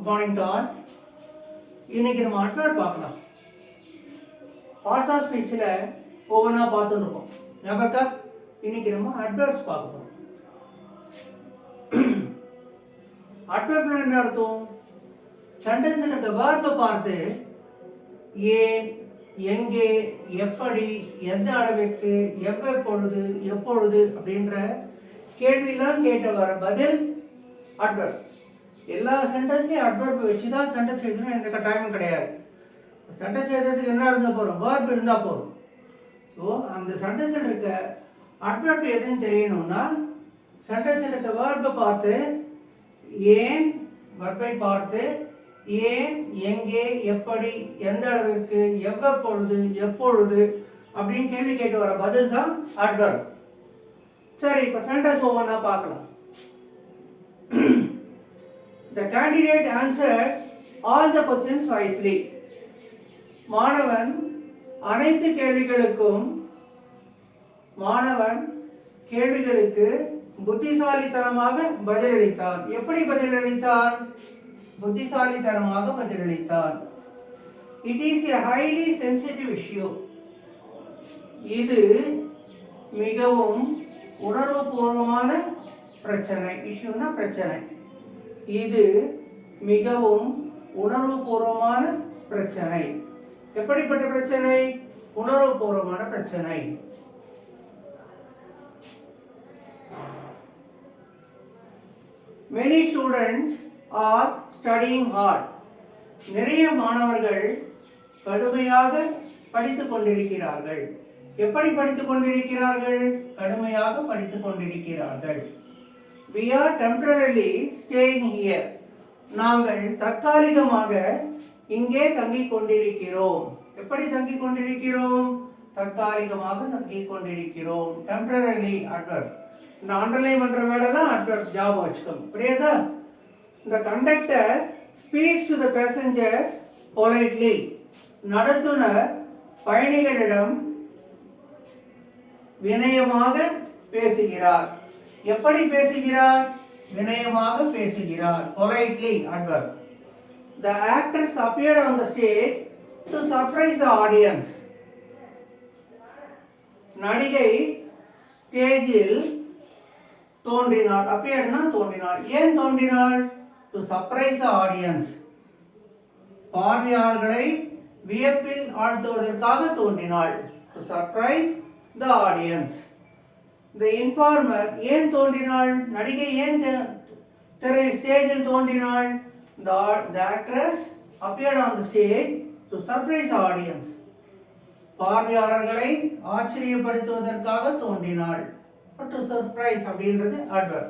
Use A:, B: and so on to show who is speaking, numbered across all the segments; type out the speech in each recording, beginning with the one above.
A: Good morning to all இன்னைக்கு நம்ம அட்வர் பார்க்கலாம். பார்ட்ஸ் ஆஃப் ஸ்பீச்சில் ஒவ்வொன்றா பார்த்துட்டு இருக்கோம். ஞாபகம் இன்னைக்கு நம்ம அட்வர்ஸ் பார்க்க போகிறோம் அட்வர்ப்னா என்ன அர்த்தம்? சென்டென்ஸில் இருக்க வேர்பை பார்த்து ஏன் எங்கே எப்படி எந்த அளவிற்கு எவ்வப்பொழுது எப்பொழுது அப்படின்ற கேள்வியெல்லாம் கேட்ட வர பதில் அட்வர்ப் எல்லா சென்டென்ஸ்லையும் அட்வர்ப் வச்சு தான் சென்டென்ஸ் எழுதணும் எந்த கட்டாயமும் கிடையாது. சென்டென்ஸ் எழுதுறதுக்கு என்ன இருந்தால் போகிறோம் வேர்ப் இருந்தால் போதும். ஸோ அந்த சென்டென்ஸில் இருக்க அட்வர்ப் எதுன்னு தெரியணும்னா சென்டென்ஸில் இருக்க வேர்பை பார்த்து ஏன் வர்பை பார்த்து ஏன் எங்கே எப்படி எந்த அளவிற்கு எவ்வப்பொழுது எப்பொழுது அப்படின்னு கேள்வி கேட்டு வர பதில் தான் அட்வர்ப் சரி இப்போ சென்டென்ஸ் ஒவ்வொன்றா பார்க்கலாம். The candidate answer all the questions wisely மாணவன் அனைத்து கேள்விகளுக்கும் மாணவன் கேள்விகளுக்கு புத்திசாலித்தனமாக பதிலளித்தார். எப்படி பதிலளித்தார்? புத்திசாலித்தனமாக பதிலளித்தார். It is a highly sensitive issue இது மிகவும் உணர்வுபூர்வமான பிரச்சனை. இஷ்யூனா பிரச்சனை. இது மிகவும் உணர்வுபூர்வமான பிரச்சனை. எப்படிப்பட்ட பிரச்சனை? உணர்வுபூர்வமான பிரச்சனை. Many students are studying hard நிறைய மாணவர்கள் கடுமையாக படித்துக் கொண்டிருக்கிறார்கள். எப்படி படித்துக் கொண்டிருக்கிறார்கள்? கடுமையாக படித்துக் கொண்டிருக்கிறார்கள். We are temporarily staying here நாங்கள் தற்காலிகமாக இங்கே தங்கிக் கொண்டிருக்கிறோம். எப்படி தங்கிக் கொண்டிருக்கிறோம்? தற்காலிகமாக தங்கிக் கொண்டிருக்கிறோம். Temporarily adverb. இந்த அண்டர்லைன் பண்ற வேலைலாம் அட்வர்ப் ஜாப் வச்சுக்கணும் புரியுதா? இந்த conductor speaks to the passengers politely நடத்துனர் பயணிகளிடம் வினயமாக பேசுகிறார். எப்படி பேசுகிறார்? வினயமாக பேசுகிறார். Politely adverb the actors appeared on the stage to surprise the audience நடிகை ஸ்டேஜில் தோன்றினாள் அப்பியர்னா தோன்றினாள் ஏன் தோன்றினாள் டு சர்ப்ரைஸ் த ஆடியன்ஸ் பார்வையாளர்களை வியப்பில் ஆழ்த்துவதற்காக தோன்றினாள். To surprise the audience the informer ஏன் தோன்றினாள்? நடிகை ஏன் திரை ஸ்டேஜில் தோன்றினாள்? The actress appeared on the stage to surprise audience பார்வையாளர்களை ஆச்சரியப்படுத்துவதற்காக தோன்றினாள். டு சர்ப்ரைஸ் அப்படின்றது அட்வர்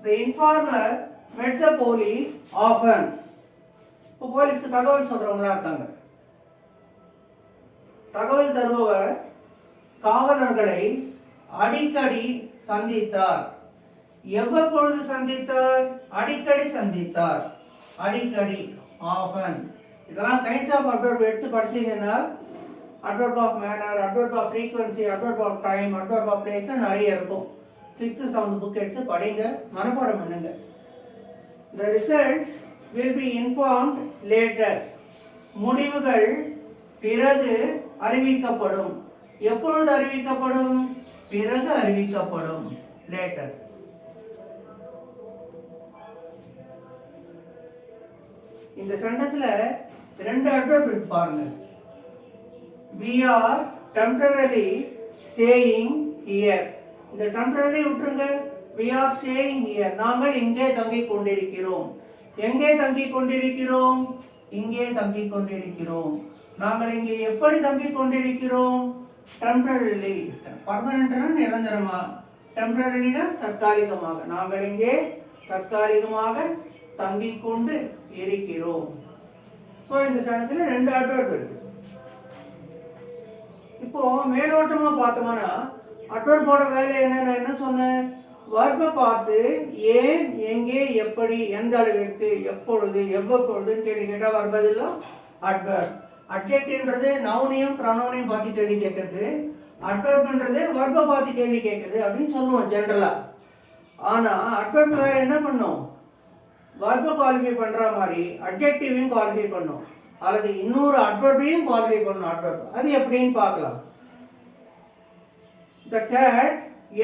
A: த இன்ஃபார்மர் மெட் த போலீஸ் ஆஃபன் இப்போ போலீஸ்க்கு தகவல் சொல்கிறவங்களா இருக்காங்க. தகவல் தருபவர் காவலர்களை அடிக்கடி சந்தித்தார். எவ்வப்பொழுது சந்தித்தார்? அடிக்கடி சந்தித்தார். அடிக்கடி ஆஃபன் இதெல்லாம் கைண்ட்ஸ் ஆஃப் அட்வர்ப் எடுத்து படிச்சீங்கன்னா adverb of manner adverb of frequency adverb of time adverb of place நிறைய இருக்கும். சிக்ஸ்த்து செவன்த் புக் எடுத்து படிங்க மனப்பாடம் பண்ணுங்க. The results will be inform later முடிவுகள் பிறகு அறிவிக்கப்படும். எப்பொழுது அறிவிக்கப்படும்? பிறகு அறிவிக்கப்படும் லேட்டர் இந்த சென்டென்ஸ்ல ரெண்டு அட்வர்ப் இருக்கு பாருங்க. We are temporary staying here இந்த டெம்பரரி விட்டுருங்க. வி ஆர் ஸ்டேயிங் ஹியர் நாங்கள் இங்கே தங்கி கொண்டிருக்கிறோம். எங்கே தங்கி கொண்டிருக்கிறோம்? இங்கே தங்கி கொண்டிருக்கிறோம். நாங்கள் இங்கே எப்படி தங்கி கொண்டிருக்கிறோம்? டெம்பரரிலி பர்மனன்ட்னா நிரந்தரமா? டெம்பரரினா தற்காலிகமாக. நாங்கள் இங்கே தற்காலிகமாக தங்கி கொண்டு இருக்கிறோம். ஸோ இந்த சனத்தில் ரெண்டு அட்வர்ப் இருக்கு. இப்போ மேலோட்டமா பார்த்தோம்னா அட்வர்போட வேலை என்ன? நான் என்ன சொன்னேன்? வர்பை பார்த்து ஏன் எங்கே எப்படி எந்த அளவிற்கு எப்பொழுது எவ்வப்பொழுதுன்னு கேள்வி கேட்டால் வர்பதெல்லாம் அட்வர்ப் அட்ஜெக்ட்ன்றது நவுனையும் ப்ரனோனையும் பார்த்து கேள்வி கேட்கறது. அட்வெர்ப்ன்றது வர்பை பார்த்து கேள்வி கேட்கறது அப்படின்னு சொல்லுவோம் ஜென்ரலாக ஆனால் அட்வெர்ப் வேறு என்ன பண்ணும்? வர்பை குவாலிஃபை பண்ணுற மாதிரி அட்ஜெக்டிவையும் குவாலிஃபை பண்ணும். அல்லது இன்னொரு அட்வெர்பையும் குவாலிஃபை பண்ணும் அட்வெர்ப் அது எப்படின்னு பார்க்கலாம். The cat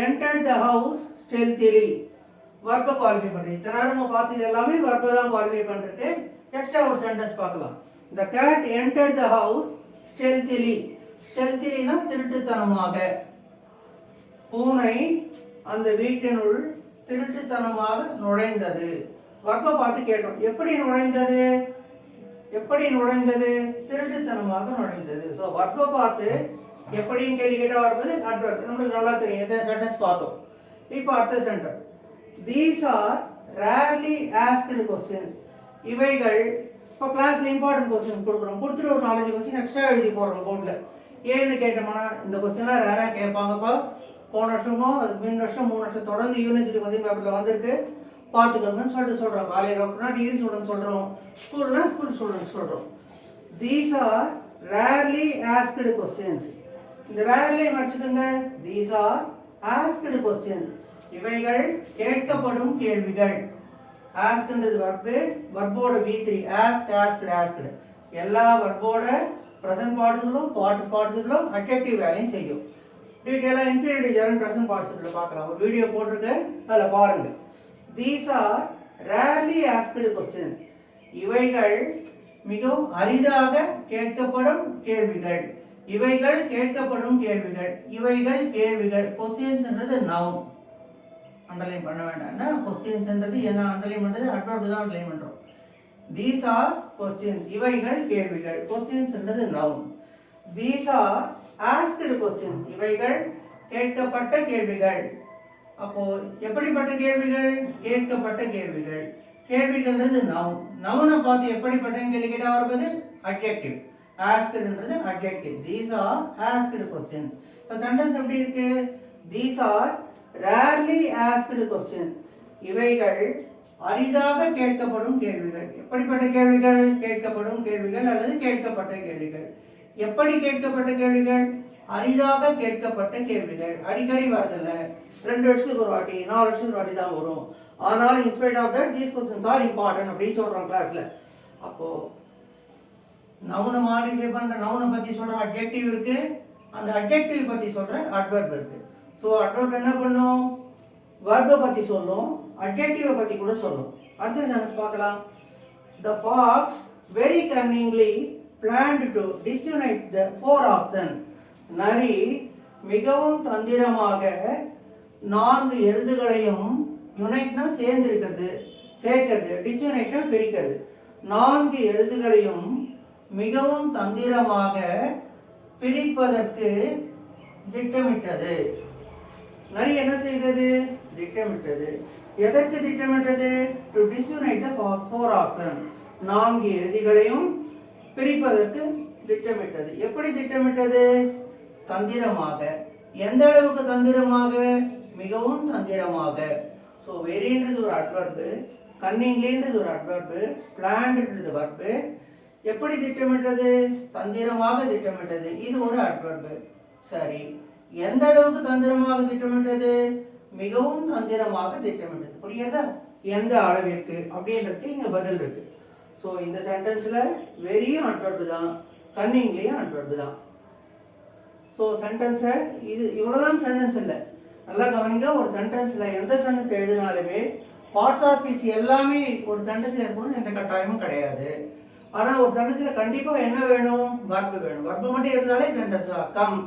A: entered the house stealthily வர்பை qualify பண்ணுறது இத்தனை நேரம் நம்ம பார்த்தது எல்லாமே வர்ப தான் குவாலிஃபை பண்ணுறது எக்ஸ்ட்ரா ஒரு சென்டென்ஸ் பார்க்கலாம். The cat enter the house stealthily ஸ்டெல்திலினா திருட்டுத்தனமாக. பூனை அந்த வீட்டினுள் திருட்டுத்தனமாக நுழைந்தது. வர்க்க பார்த்து கேட்டோம் எப்படி நுழைந்தது? எப்படி நுழைந்தது? திருட்டுத்தனமாக நுழைந்தது. ஸோ வர்க்க பார்த்து எப்படியும் கேள்வி கேட்டால் வரும்போது அட்வர்க் நம்மளுக்கு நல்லா தெரியும். எத்தனை சென்டென்ஸ் பார்த்தோம். இப்போ அடுத்த centre these are rarely asked question இவைகள் இப்போ கிளாஸில் இம்பார்ட்டன்ட் கொஸ்டின் கொடுக்குறோம். கொடுத்துட்டு ஒரு நாலஞ்சு கொஸ்டின் எக்ஸ்ட்ரா எழுதி போடுறோம் போர்டில் ஏன்னு கேட்டோம்னா இந்த கொஸ்டின்லாம் ரேராக கேட்பாங்கப்பா போன வருஷமோ அதுக்கு மூணு வருஷம் மூணு வருஷம் தொடர்ந்து யூனிவர்சிட்டி கொஸ்டின் பேப்பரில் வந்திருக்கு. பார்த்துக்கோங்கன்னு சொல்லிட்டு சொல்கிறோம் காலையில் டாக்டர்னா டிகிரி ஸ்டூடெண்ட் சொல்கிறோம் ஸ்கூல்னா ஸ்கூல் ஸ்டூடெண்ட் சொல்கிறோம் these are rarely asked questions இந்த ரேர்லி வச்சுக்கோங்க. தீஸ் ஆர் ஆஸ்கடு கொஸ்டின் இவைகள் கேட்கப்படும் கேள்விகள். ஆஸ்க்ன்றது verb வர்போட V three ask asked asked எல்லா வர்போட ப்ரெசன்ட் பார்ட்ஸுகளும் பாட்டு பார்ட்ஸுகளும் அட்ஜெக்டிவ் வேலையும் செய்யும். டீட்டெயிலாக இன்ஃபீரியர் ஜெரன் ப்ரெசன்ட் பார்ட்ஸுகளில் பார்க்கலாம். ஒரு வீடியோ போட்டிருக்கேன் அதில் பாருங்கள் these are rarely asked question இவைகள் மிகவும் அரிதாக கேட்கப்படும் கேள்விகள். இவைகள் கேட்கப்படும் கேள்விகள். இவைகள் கேள்விகள். கொஸ்டின்ஸ்ன்றது நவுன் அண்டர்லைன் பண்ண வேண்டாம்னா கொஸ்டின்ஸ்ன்றது என்ன அண்டர்லைன் பண்ணுறது அட்வர்பு தான் அண்டர்லைன் பண்ணுறோம் தீஸ் ஆர் கொஸ்டின்ஸ் இவைகள் கேள்விகள். கொஸ்டின்ஸ்ன்றது noun these are asked question இவைகள் கேட்கப்பட்ட கேள்விகள். அப்போ எப்படிப்பட்ட கேள்விகள்? கேட்கப்பட்ட கேள்விகள். கேள்விகள்ன்றது நவுன் நவுனை பார்த்து எப்படிப்பட்டன்னு கேள்வி கேட்டால் வருவது adjective ஆஸ்கடுன்றது adjective these are asked question இப்போ சென்டென்ஸ் எப்படி இருக்கு? These are rarely asked question இவைகள் அரிதாக கேட்கப்படும் கேள்விகள். எப்படிப்பட்ட கேள்விகள்? கேட்கப்படும் கேள்விகள் அல்லது கேட்கப்பட்ட கேள்விகள். எப்படி கேட்கப்பட்ட கேள்விகள்? அரிதாக கேட்கப்பட்ட கேள்விகள். அடிக்கடி வரதில்ல. ரெண்டு வருஷத்துக்கு ஒரு வாட்டி நாலு வருஷத்துக்கு ஒரு வாட்டி தான் வரும். ஆனால் in spite of that these questions are important அப்படின்னு சொல்கிறோம் கிளாஸில் அப்போது நவுன மாடிஃபை பண்ணுற நவுனை பற்றி சொல்கிற அட்ஜெக்டிவ் இருக்குது அந்த அட்ஜெக்டிவ் பற்றி சொல்கிற அட்வர்ப் இருக்குது ஸோ அட்வர்ப் என்ன பண்ணும்? வேர்பை பற்றி சொல்லும் அட்ஜெக்டிவை பற்றி கூட சொல்லும். அடுத்த சென்டென்ஸ் பார்க்கலாம். The fox very cunningly planned to disunite the four option நரி மிகவும் தந்திரமாக நான்கு எழுதுகளையும் யுனைட்னா சேர்ந்து சேர்க்கறது சேர்க்கிறது டிஸ்யூனைட்னா பிரிக்கிறது. நான்கு எழுதுகளையும் மிகவும் தந்திரமாக பிரிப்பதற்கு திட்டமிட்டது. நரி என்ன செய்தது? திட்டமிட்டது. எதற்கு திட்டமிட்டது? To disunite the four option நான்கு எழுதிகளையும் பிரிப்பதற்கு திட்டமிட்டது. எப்படி திட்டமிட்டது? தந்திரமாக. எந்த அளவுக்கு தந்திரமாக? மிகவும் தந்திரமாக. ஸோ வெறின்றது ஒரு அட்வர்பு கன்னிங்லேன்றது ஒரு அட்வர்பு பிளான்ன்றது வர்பு எப்படி திட்டமிட்டது? தந்திரமாக திட்டமிட்டது. இது ஒரு அட்வர்பு சரி. எந்த அளவுக்கு தந்திரமாக திட்டமிட்டது? மிகவும் தந்திரமாக திட்டமிட்டது. புரியுதா எந்த அளவிற்கு? அப்படின்றது இங்க பதில் இருக்கு. ஸோ இந்த சென்டென்ஸ்ல வெறியும் அட்வர்பு தான் கன்னிங்லேயும் அட்வர்பு தான். ஸோ சென்டென்ஸை இது இவ்வளோதான் சென்டென்ஸ் இல்லை. நல்லா கவனிங்க ஒரு சென்டென்ஸில் எந்த சென்டென்ஸ் எழுதினாலுமே பார்ட்ஸ் ஆஃப் ஸ்பீச் எல்லாமே ஒரு சென்டென்ஸில் இருக்கணும்னு எந்த கட்டாயமும் கிடையாது. ஆனால் ஒரு சென்டென்ஸில் கண்டிப்பாக என்ன வேணும்? வர்பு வேணும். வர்பு மட்டும் இருந்தாலே சென்டென்ஸ் தான். கம்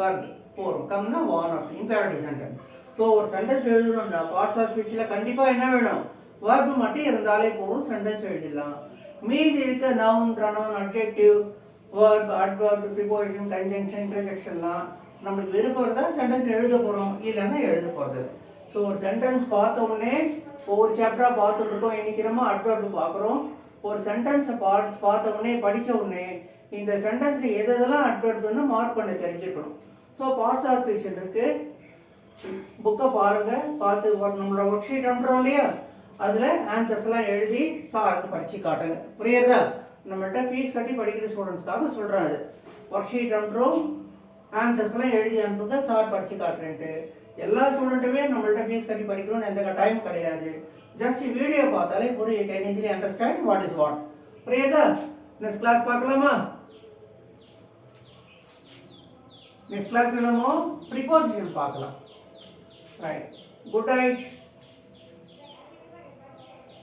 A: வர்க் போகிறோம் கம்னா one of imperative sentence so ஒரு சென்டென்ஸ் எழுதணும்னா பார்ட்ஸ் ஆஃப் ஸ்பீச்சில் கண்டிப்பாக என்ன வேணும்? வர்பு மட்டும் இருந்தாலே போதும் சென்டென்ஸ் எழுதிடலாம். மீதி இருக்க noun pronoun objective verb adverb preposition conjunction இன்டர்செக்ஷன்லாம் நம்மளுக்கு விருப்பறதா சென்டென்ஸ் எழுத போகிறோம் இல்லைன்னா எழுத போகிறது ஸோ ஒரு சென்டென்ஸ் பார்த்த உடனே ஒவ்வொரு சாப்டராக பார்த்துட்டு இருக்கோம் இன்னைக்கு நம்ம அட்வர்ப் பார்க்குறோம். ஒரு சென்டென்ஸை பார்த்து பார்த்த உடனே படித்த உடனே இந்த சென்டென்ஸில் எது எதெல்லாம் அட்வர்ப்னு மார்க் பண்ண தெரிஞ்சுக்கணும். ஸோ பார்ட்ஸ் ஆஃப் இருக்குது இருக்கு. புக்கை பாருங்க. பார்த்து நம்மளோட ஒர்க் ஷீட் அனுப்புறோம் இல்லையா? அதில் ஆன்சர்ஸ் எல்லாம் எழுதி சாருக்கு படித்து காட்டுங்க. புரியுறதா நம்மள்கிட்ட ஃபீஸ் கட்டி படிக்கிற ஸ்டூடெண்ட்ஸ்க்காக சொல்கிறேன் அது. ஒர்க் ஷீட் அனுப்புறோம் ஆன்சர்ஸ் எல்லாம் எழுதி அனுப்புங்க சார் படித்து காட்டுறேன்ட்டு. எல்லா ஸ்டூடெண்ட்டுமே நம்மள்ட்ட ஃபீஸ் கட்டி படிக்கணும்னு எந்த டைம் கிடையாது. ஜஸ்ட் வீடியோ பார்த்தாலே புரியும் can easily understand what is what புரியுதா? நெக்ஸ்ட் கிளாஸ் பார்க்கலாமா? நெக்ஸ்ட் கிளாஸ் நம்ம ப்ரிபோசிஷன் பார்க்கலாம் ரைட் குட் நைட்